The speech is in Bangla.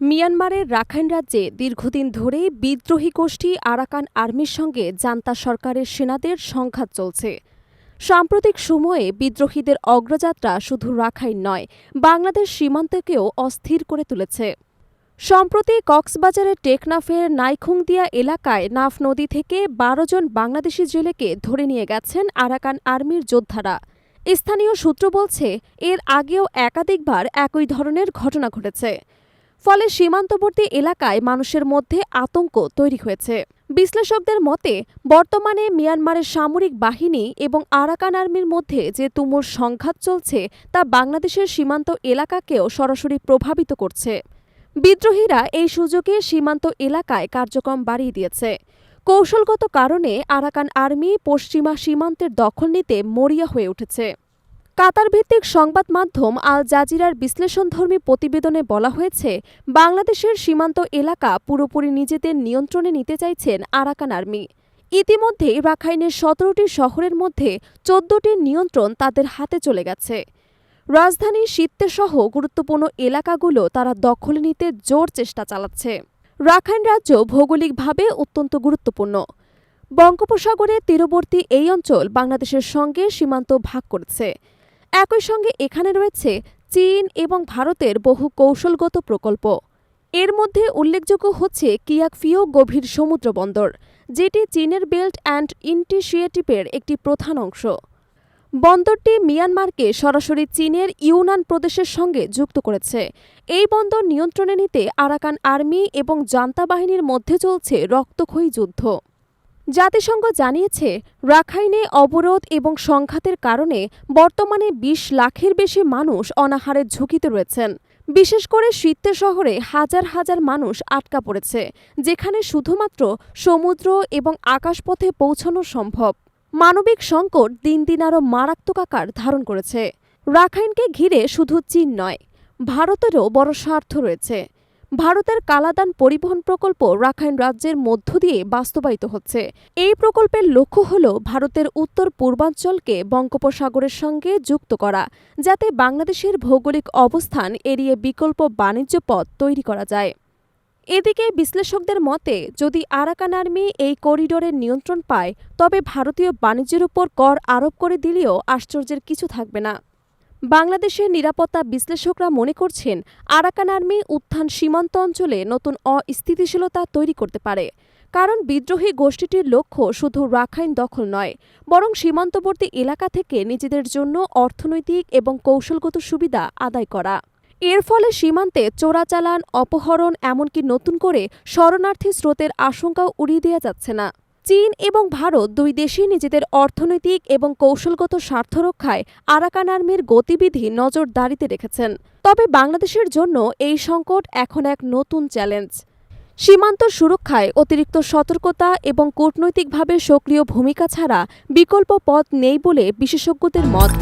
মিয়ানমারের রাখাইন রাজ্যে দীর্ঘদিন ধরেই বিদ্রোহী গোষ্ঠী আরাকান আর্মির সঙ্গে জান্তা সরকারের সেনাদের সংঘাত চলছে। সাম্প্রতিক সময়ে বিদ্রোহীদের অগ্রযাত্রা শুধু রাখাইন নয়, বাংলাদেশ সীমান্তকেও অস্থির করে তুলেছে। সম্প্রতি কক্সবাজারের টেকনাফের নাইখুংদিয়া এলাকায় নাফ নদী থেকে বারো জন বাংলাদেশি জেলেকে ধরে নিয়ে গেছেন আরাকান আর্মির যোদ্ধারা। স্থানীয় সূত্র বলছে, এর আগেও একাধিকবার একই ধরনের ঘটনা ঘটেছে। ফলে সীমান্তবর্তী এলাকায় মানুষের মধ্যে আতঙ্ক তৈরি হয়েছে। বিশ্লেষকদের মতে, বর্তমানে মিয়ানমারের সামরিক বাহিনী এবং আরাকান আর্মির মধ্যে যে তুমুল সংঘাত চলছে, তা বাংলাদেশের সীমান্ত এলাকাকেও সরাসরি প্রভাবিত করছে। বিদ্রোহীরা এই সুযোগে সীমান্ত এলাকায় কার্যক্রম বাড়িয়ে দিয়েছে। কৌশলগত কারণে আরাকান আর্মি পশ্চিমা সীমান্তের দখল নিতে মরিয়া হয়ে উঠেছে। কাতার ভিত্তিক সংবাদ মাধ্যম আল জাজিরার বিশ্লেষণধর্মী প্রতিবেদনে বলা হয়েছে, বাংলাদেশের সীমান্ত এলাকা পুরোপুরি নিজেদের নিয়ন্ত্রণে নিতে চাইছেন আরাকান আর্মি। ইতিমধ্যেই রাখাইনের সতেরোটি শহরের মধ্যে চোদ্দটির নিয়ন্ত্রণ তাদের হাতে চলে গেছে। রাজধানী সহ গুরুত্বপূর্ণ এলাকাগুলো তারা দখলে নিতে জোর চেষ্টা চালাচ্ছে। রাখাইন রাজ্য ভৌগোলিকভাবে অত্যন্ত গুরুত্বপূর্ণ। বঙ্গোপসাগরের তীরবর্তী এই অঞ্চল বাংলাদেশের সঙ্গে সীমান্ত ভাগ করেছে। একই সঙ্গে এখানে রয়েছে চীন এবং ভারতের বহু কৌশলগত প্রকল্প। এর মধ্যে উল্লেখযোগ্য হচ্ছে কিয়াকফিও গভীর সমুদ্র বন্দর, যেটি চীনের বেল্ট অ্যান্ড ইন্টিশিয়েটিভের একটি প্রধান অংশ। বন্দরটি মিয়ানমারকে সরাসরি চীনের ইউনান প্রদেশের সঙ্গে যুক্ত করেছে। এই বন্দর নিয়ন্ত্রণে নিতে আরাকান আর্মি এবং জান্তা বাহিনীর মধ্যে চলছে রক্তক্ষয়ী যুদ্ধ। জাতিসংঘ জানিয়েছে, রাখাইনে অবরোধ এবং সংঘাতের কারণে বর্তমানে ২০ লাখের বেশি মানুষ অনাহারের ঝুঁকিতে রয়েছেন। বিশেষ করে শীতের শহরে হাজার হাজার মানুষ আটকা পড়েছে, যেখানে শুধুমাত্র সমুদ্র এবং আকাশপথে পৌঁছানো সম্ভব। মানবিক সংকট দিন দিন আরও মারাত্মক আকার ধারণ করেছে। রাখাইনকে ঘিরে শুধু চীন নয়, ভারতেরও বড় স্বার্থ রয়েছে। ভারতের কালাদান পরিবহন প্রকল্প রাখাইন রাজ্যের মধ্য দিয়ে বাস্তবায়িত হচ্ছে। এই প্রকল্পের লক্ষ্য হল ভারতের উত্তর পূর্বাঞ্চলকে বঙ্গোপসাগরের সঙ্গে যুক্ত করা, যাতে বাংলাদেশের ভৌগোলিক অবস্থান এড়িয়ে বিকল্প বাণিজ্য পথ তৈরি করা যায়। এদিকে বিশ্লেষকদের মতে, যদি আরাকান আর্মি এই করিডোরের নিয়ন্ত্রণ পায়, তবে ভারতীয় বাণিজ্যের উপর কর আরোপ করে দিলেও আশ্চর্যের কিছু থাকবে না। বাংলাদেশের নিরাপত্তা বিশ্লেষকরা মনে করছেন, আরাকান আর্মি উত্থান সীমান্ত অঞ্চলে নতুন অস্থিতিশীলতা তৈরি করতে পারে। কারণ বিদ্রোহী গোষ্ঠীটির লক্ষ্য শুধু রাখাইন দখল নয়, বরং সীমান্তবর্তী এলাকা থেকে নিজেদের জন্য অর্থনৈতিক এবং কৌশলগত সুবিধা আদায় করা। এর ফলে সীমান্তে চোরাচালান, অপহরণ, এমনকি নতুন করে শরণার্থী স্রোতের আশঙ্কাও উড়িয়ে দেওয়া যাচ্ছে না। চীন এবং ভারত দুই দেশই নিজেদের অর্থনৈতিক এবং কৌশলগত স্বার্থ রক্ষায় আরাকান আর্মির গতিবিধি নজরদারিতে রেখেছেন। তবে বাংলাদেশের জন্য এই সংকট এখন এক নতুন চ্যালেঞ্জ। সীমান্ত সুরক্ষায় অতিরিক্ত সতর্কতা এবং কূটনৈতিকভাবে সক্রিয় ভূমিকা ছাড়া বিকল্প পথ নেই বলে বিশেষজ্ঞদের মত।